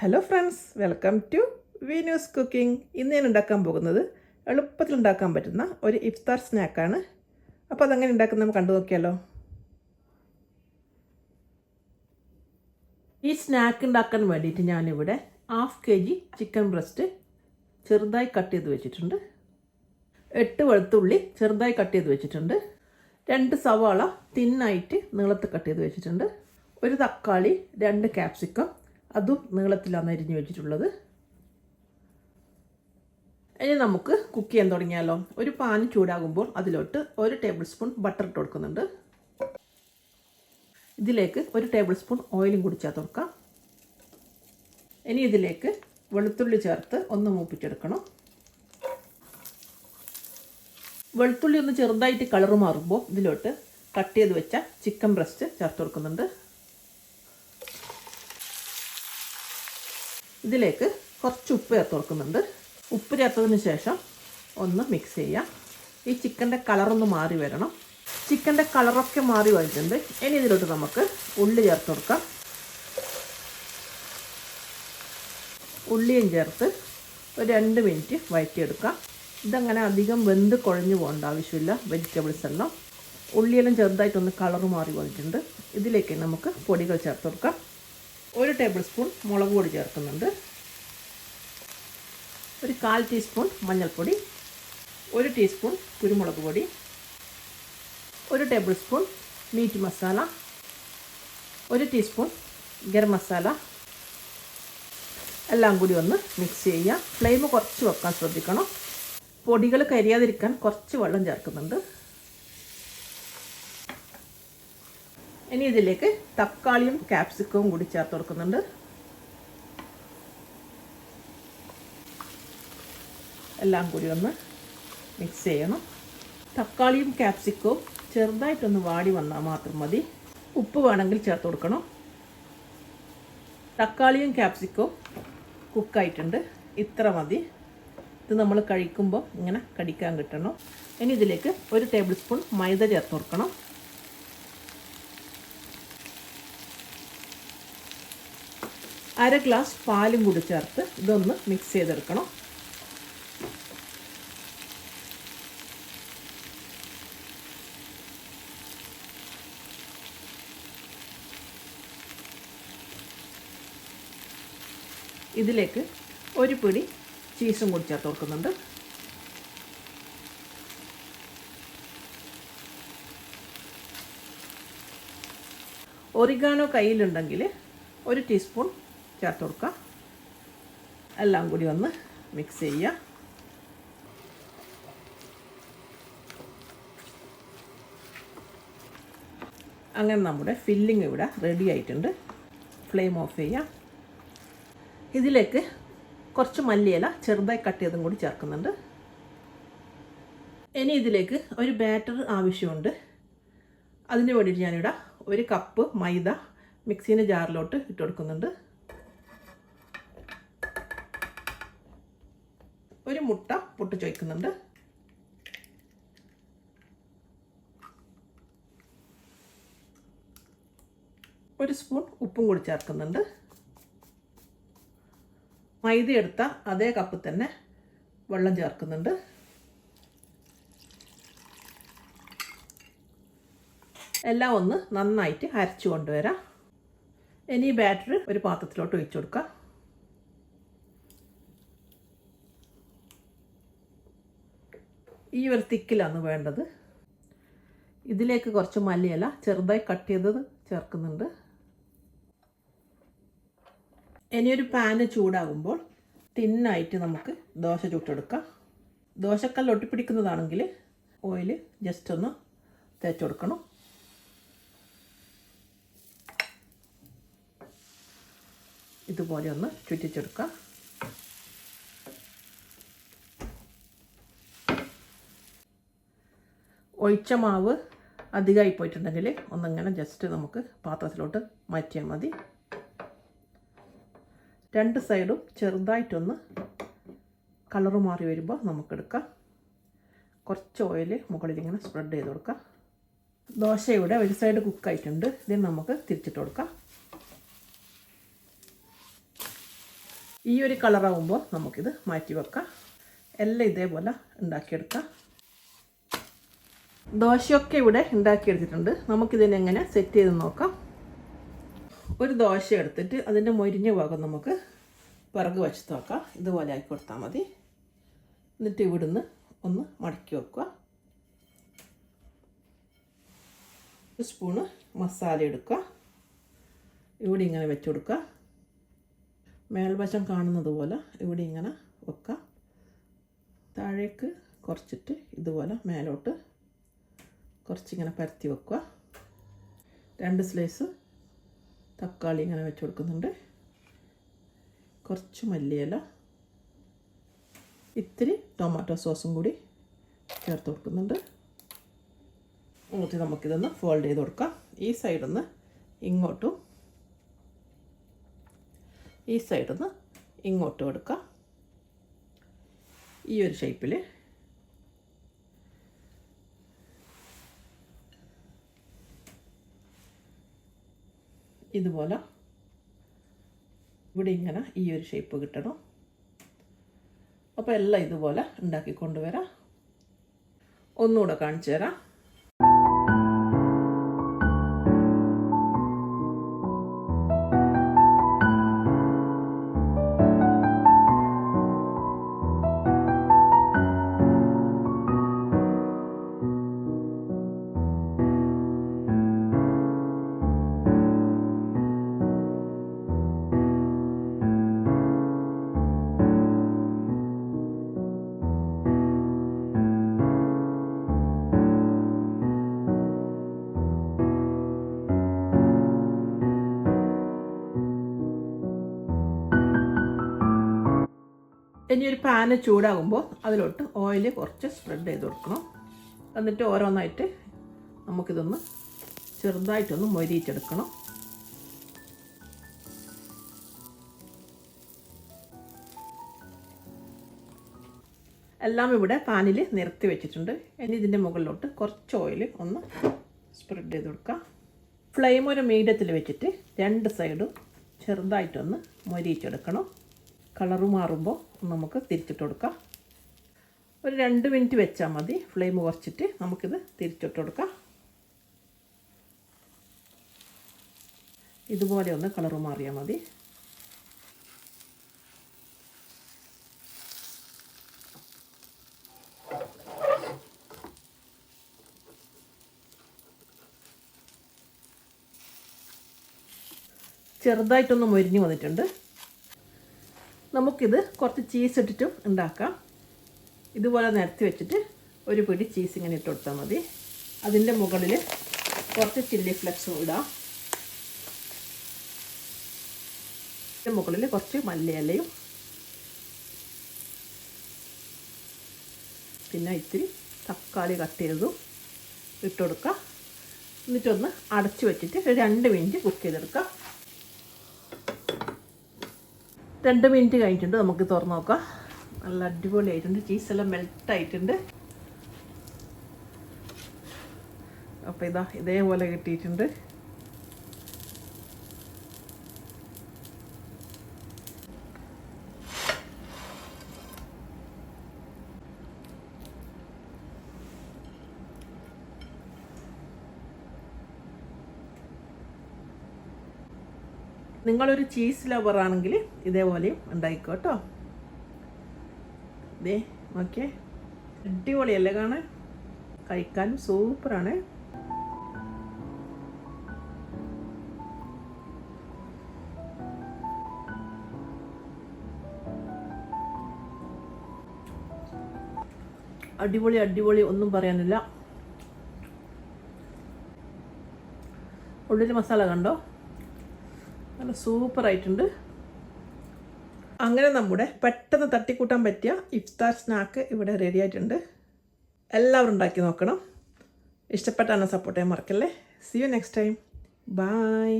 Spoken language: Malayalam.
Hello friends welcome to Veenu's cooking ഇന്ന് ഞാൻ ഉണ്ടാക്കാൻ പോകുന്നത് എളുപ്പത്തിൽ ഉണ്ടാക്കാൻ പറ്റുന്ന ഒരു ഇഫ്താർ സ്നാക്കാണ് അപ്പോൾ അതങ്ങനെ ഉണ്ടാക്കുന്ന നമുക്ക് കണ്ടു നോക്കിയാലോ. ഈ സ്നാക്ക് ഉണ്ടാക്കാൻ വേണ്ടിയിട്ട് ഞാനിവിടെ half K G chicken breast ചെറുതായി കട്ട് ചെയ്ത് വെച്ചിട്ടുണ്ട്. എട്ട് വെളുത്തുള്ളി ചെറുതായി കട്ട് ചെയ്ത് വെച്ചിട്ടുണ്ട്. രണ്ട് സവാള തിന്നായിട്ട് നീളത്ത് കട്ട് ചെയ്ത് വെച്ചിട്ടുണ്ട്. ഒരു തക്കാളി രണ്ട് ക്യാപ്സിക്കം അതും നീളത്തിലാണ് അരിഞ്ഞു വെച്ചിട്ടുള്ളത്. ഇനി നമുക്ക് കുക്ക് ചെയ്യാൻ തുടങ്ങിയാലോ? ഒരു പാൻ ചൂടാകുമ്പോൾ അതിലോട്ട് ഒരു ടേബിൾ സ്പൂൺ ബട്ടർ ഇട്ട് കൊടുക്കുന്നുണ്ട്. ഇതിലേക്ക് ഒരു ടേബിൾ സ്പൂൺ ഓയിലും കൂടി ചേർത്ത് കൊടുക്കാം. ഇനി ഇതിലേക്ക് വെളുത്തുള്ളി ചേർത്ത് ഒന്ന് മൂപ്പിച്ചെടുക്കണം. വെളുത്തുള്ളി ഒന്ന് ചെറുതായിട്ട് കളർ മാറുമ്പോൾ ഇതിലോട്ട് കട്ട് ചെയ്ത് വെച്ച ചിക്കൻ ബ്രസ്റ്റ് ചേർത്ത് കൊടുക്കുന്നുണ്ട്. ഇതിലേക്ക് കുറച്ച് ഉപ്പ് ചേർത്ത് കൊടുക്കുന്നുണ്ട്. ഉപ്പ് ചേർത്തതിന് ശേഷം ഒന്ന് മിക്സ് ചെയ്യാം. ഈ ചിക്കന്റെ കളറൊന്ന് മാറി വരണം. ചിക്കന്റെ കളറൊക്കെ മാറി വന്നിട്ടുണ്ട്. ഇനി ഇതിലോട്ട് നമുക്ക് ഉള്ളി ചേർത്ത് കൊടുക്കാം. ഉള്ളിയും ചേർത്ത് ഒരു രണ്ട് മിനിറ്റ് വഴറ്റിയെടുക്കാം. ഇതങ്ങനെ അധികം വെന്ത് കുഴഞ്ഞു പോകേണ്ട ആവശ്യമില്ല. വെജിറ്റബിൾസ് എല്ലാം ഉള്ളിയെല്ലാം ചെറുതായിട്ടൊന്ന് കളറ് മാറി വന്നിട്ടുണ്ട്. ഇതിലേക്ക് നമുക്ക് പൊടികൾ ചേർത്ത് കൊടുക്കാം. ഒരു ടേബിൾ സ്പൂൺ മുളക് പൊടി ചേർക്കുന്നുണ്ട്. ഒരു കാൽ ടീസ്പൂൺ മഞ്ഞൾപ്പൊടി ഒരു ടീസ്പൂൺ കുരുമുളക് പൊടി ഒരു ടേബിൾ സ്പൂൺ മീറ്റ് മസാല ഒരു ടീസ്പൂൺ ഗരം മസാല എല്ലാം കൂടി ഒന്ന് മിക്സ് ചെയ്യുക. ഫ്ലെയിം കുറച്ച് വെക്കാൻ ശ്രദ്ധിക്കണം. പൊടികൾ കരിയാതിരിക്കാൻ കുറച്ച് വെള്ളം ചേർക്കുന്നുണ്ട്. ഇനി ഇതിലേക്ക് തക്കാളിയും ക്യാപ്സിക്കവും കൂടി ചേർത്ത് കൊടുക്കുന്നുണ്ട്. എല്ലാം കൂടി ഒന്ന് മിക്സ് ചെയ്യണം. തക്കാളിയും ക്യാപ്സിക്കവും ചെറുതായിട്ടൊന്ന് വാടി വന്നാൽ മാത്രം മതി. ഉപ്പ് വേണമെങ്കിൽ ചേർത്ത് കൊടുക്കണം. തക്കാളിയും ക്യാപ്സിക്കവും കുക്കായിട്ടുണ്ട് ഇത്ര മതി. ഇത് നമ്മൾ കഴിക്കുമ്പോൾ ഇങ്ങനെ കടിക്കാൻ കിട്ടണം. ഇനി ഇതിലേക്ക് ഒരു ടേബിൾ സ്പൂൺ മൈദ ചേർത്ത് കൊടുക്കണം. അര ഗ്ലാസ് പാലും കൂടി ചേർത്ത് ഇതൊന്ന് മിക്സ് ചെയ്തെടുക്കണം. ഇതിലേക്ക് ഒരു പിടി ചീസും കൂടി ചേർത്ത് കൊടുക്കുന്നുണ്ട്. ഒറിഗാനോ കയ്യിലുണ്ടെങ്കിൽ ഒരു ടീസ്പൂൺ ചേർത്ത് കൊടുക്കുക എല്ലാം കൂടി ഒന്ന് മിക്സ് ചെയ്യുക. അങ്ങനെ നമ്മുടെ ഫില്ലിംഗ് ഇവിടെ റെഡി ആയിട്ടുണ്ട്. ഫ്ലെയിം ഓഫ് ചെയ്യാം ഇതിലേക്ക് കുറച്ച് മല്ലിയില ചെറുതായി കട്ട് ചെയ്തും കൂടി ചേർക്കുന്നുണ്ട്. ഇനി ഇതിലേക്ക് ഒരു ബാറ്റർ ആവശ്യമുണ്ട്. അതിന് വേണ്ടിയിട്ട് ഞാനിവിടെ ഒരു കപ്പ് മൈദ മിക്സീന്റെ ജാറിലോട്ട് ഇട്ട് കൊടുക്കുന്നുണ്ട്. മുട്ട പൊട്ടിച്ച് വയ്ക്കുന്നുണ്ട് ഒരു സ്പൂൺ ഉപ്പും കൂടി ചേർക്കുന്നുണ്ട്. മൈദ എടുത്ത അതേ കപ്പ് തന്നെ വെള്ളം ചേർക്കുന്നുണ്ട്. എല്ലാം ഒന്ന് നന്നായിട്ട് അരച്ചു കൊണ്ടുവരാം. ഇനി ബാറ്ററി ഒരു പാത്രത്തിലോട്ട് ഒഴിച്ചു കൊടുക്കാം. ഈ ഒരു തിക്കിലാണ് വേണ്ടത്. ഇതിലേക്ക് കുറച്ച് മല്ലിയില ചെറുതായി കട്ട് ചെയ്തത് ചേർക്കുന്നുണ്ട്. ഇനിയൊരു പാന് ചൂടാകുമ്പോൾ തിന്നായിട്ട് നമുക്ക് ദോശ ചുട്ടെടുക്കാം. ദോശക്കല്ല് ഒട്ടിപ്പിടിക്കുന്നതാണെങ്കിൽ ഓയിൽ ജസ്റ്റ് ഒന്ന് തേച്ച് കൊടുക്കണം. ഇതുപോലെ ഒന്ന് ചുറ്റിച്ചെടുക്കാം. ഒഴിച്ച മാവ് അധികമായി പോയിട്ടുണ്ടെങ്കിൽ ഒന്നിങ്ങനെ ജസ്റ്റ് നമുക്ക് പാത്രത്തിലോട്ട് മാറ്റിയാൽ മതി. രണ്ട് സൈഡും ചെറുതായിട്ടൊന്ന് കളറ് മാറി വരുമ്പോൾ നമുക്കെടുക്കാം കുറച്ച് ഓയിൽ മുകളിൽ ഇങ്ങനെ സ്പ്രെഡ് ചെയ്ത് കൊടുക്കാം. ദോശ ഇവിടെ ഒരു സൈഡ് കുക്കായിട്ടുണ്ട് ഇതിന് നമുക്ക് തിരിച്ചിട്ട് കൊടുക്കാം. ഈ ഒരു കളറാവുമ്പോൾ നമുക്കിത് മാറ്റി വെക്കാം. എല്ലാം ഇതേപോലെ ഉണ്ടാക്കിയെടുക്കാം. ദോശയൊക്കെ ഇവിടെ ഉണ്ടാക്കിയെടുത്തിട്ടുണ്ട്. നമുക്കിതിനെ എങ്ങനെ സെറ്റ് ചെയ്ത് നോക്കാം. ഒരു ദോശ എടുത്തിട്ട് അതിന്റെ മൊരിഞ്ഞ ഭാഗം നമുക്ക് പിറക് വച്ച് നോക്കാം ഇതുപോലെ ആക്കി കൊടുത്താൽ മതി. എന്നിട്ട് ഇവിടുന്ന് ഒന്ന് മടക്കി വെക്കുക. ഒരു സ്പൂണ് മസാല എടുക്കുക. ഇവിടെ ഇങ്ങനെ വെച്ച് കൊടുക്കുക. മേൽവശം കാണുന്നത് പോലെ ഇവിടെ ഇങ്ങനെ വെക്കുക. താഴേക്ക് കുറച്ചിട്ട് ഇതുപോലെ മേലോട്ട് കുറച്ചിങ്ങനെ പരത്തി വെക്കുക. രണ്ട് സ്ലൈസ് തക്കാളി ഇങ്ങനെ വെച്ച് കൊടുക്കുന്നുണ്ട്. കുറച്ച് മല്ലിയില ഇത്തിരി ടൊമാറ്റോ സോസും കൂടി ചേർത്ത് കൊടുക്കുന്നുണ്ട്. എന്നിട്ട് നമുക്കിതൊന്ന് ഫോൾഡ് ചെയ്ത് കൊടുക്കാം. ഈ സൈഡിൽ ഇങ്ങോട്ടും ഈ സൈഡിൽ നിന്ന് ഇങ്ങോട്ടും എടുക്കാം. ഈ ഒരു ഷേപ്പിൽ ഇതുപോലെ ഇവിടെ ഇങ്ങനെ ഈ ഒരു ഷേപ്പ് കിട്ടണം. അപ്പോൾ എല്ലാം ഇതുപോലെ ഉണ്ടാക്കി കൊണ്ടുവരാം. ഒന്നുകൂടെ കാണിച്ചു തരാം. ഇനി ഒരു പാന് ചൂടാകുമ്പോൾ അതിലോട്ട് ഓയിൽ കുറച്ച് സ്പ്രെഡ് ചെയ്ത് കൊടുക്കണം. എന്നിട്ട് ഓരോന്നായിട്ട് നമുക്കിതൊന്ന് ചെറുതായിട്ടൊന്ന് മൊരിയിച്ചെടുക്കണം. എല്ലാം ഇവിടെ പാനിൽ നിരത്തി വെച്ചിട്ടുണ്ട്. ഇനി ഇതിന്റെ മുകളിലോട്ട് കുറച്ച് ഓയിൽ ഒന്ന് സ്പ്രെഡ് ചെയ്ത് കൊടുക്കാം. ഫ്ലെയിം ഒരു മീഡിയത്തിൽ വെച്ചിട്ട് രണ്ട് സൈഡും ചെറുതായിട്ടൊന്ന് മൊരിയിച്ചെടുക്കണം. കളറ് മാറുമ്പോൾ നമുക്ക് തിരിച്ചിട്ട് കൊടുക്കാം ഒരു രണ്ട് മിനിറ്റ് വെച്ചാൽ മതി. ഫ്ലെയിം കുറച്ചിട്ട് നമുക്കിത് തിരിച്ചിട്ട് കൊടുക്കാം ഇതുപോലെ ഒന്ന് കളറ് മാറിയാൽ മതി. ചെറുതായിട്ടൊന്ന് മൊരിഞ്ഞ് വന്നിട്ടുണ്ട്. നമുക്കിത് കുറച്ച് ചീസ് ഇട്ടിട്ടും ഉണ്ടാക്കാം. ഇതുപോലെ നിരത്തി വെച്ചിട്ട് ഒരു പിടി ചീസ് ഇങ്ങനെ ഇട്ട് കൊടുത്താൽ മതി. അതിന്റെ മുകളിൽ കുറച്ച് ചില്ലി ഫ്ലെക്സും ഇടാം. ഇതിന്റെ മുകളിൽ കുറച്ച് മല്ലിയിലയും പിന്നെ ഇത്തിരി തക്കാളി കട്ട് ചെയ്തതും ഇട്ട് കൊടുക്കുക എന്നിട്ടൊന്ന് അടച്ചു വെച്ചിട്ട് രണ്ട് മിനിറ്റ് കുക്ക് ചെയ്തെടുക്കാം. രണ്ട് മിനിറ്റ് കഴിഞ്ഞിട്ടുണ്ട്. നമുക്ക് തുറന്ന് നോക്കാം. നല്ല അടിപൊളിയായിട്ടുണ്ട് ചീസെല്ലാം മെൽട്ടായിട്ടുണ്ട് അപ്പോൾ ഇതാ ഇതേപോലെ കിട്ടിയിട്ടുണ്ട്. നിങ്ങളൊരു ചീസ് ലവർ ആണെങ്കിൽ ഇതേപോലെയും ഉണ്ടായിക്കോ കേട്ടോ ദേ ഓക്കെ അടിപൊളിയല്ലേ കാണാൻ? കഴിക്കാനും സൂപ്പറാണ്. അടിപൊളി അടിപൊളി ഒന്നും പറയാനില്ല. ഉള്ളിൽ മസാല കണ്ടോ? നല്ല സൂപ്പറായിട്ടുണ്ട്. അങ്ങനെ നമ്മുടെ പെട്ടെന്ന് തട്ടിക്കൂട്ടാൻ പറ്റിയ ഇഫ്താർ സ്നാക്ക് ഇവിടെ റെഡി ആയിട്ടുണ്ട്. എല്ലാവരും ഉണ്ടാക്കി നോക്കണം. ഇഷ്ടപ്പെട്ടാണ് സപ്പോർട്ട് ചെയ്യാൻ മറക്കല്ലേ? See you next time bye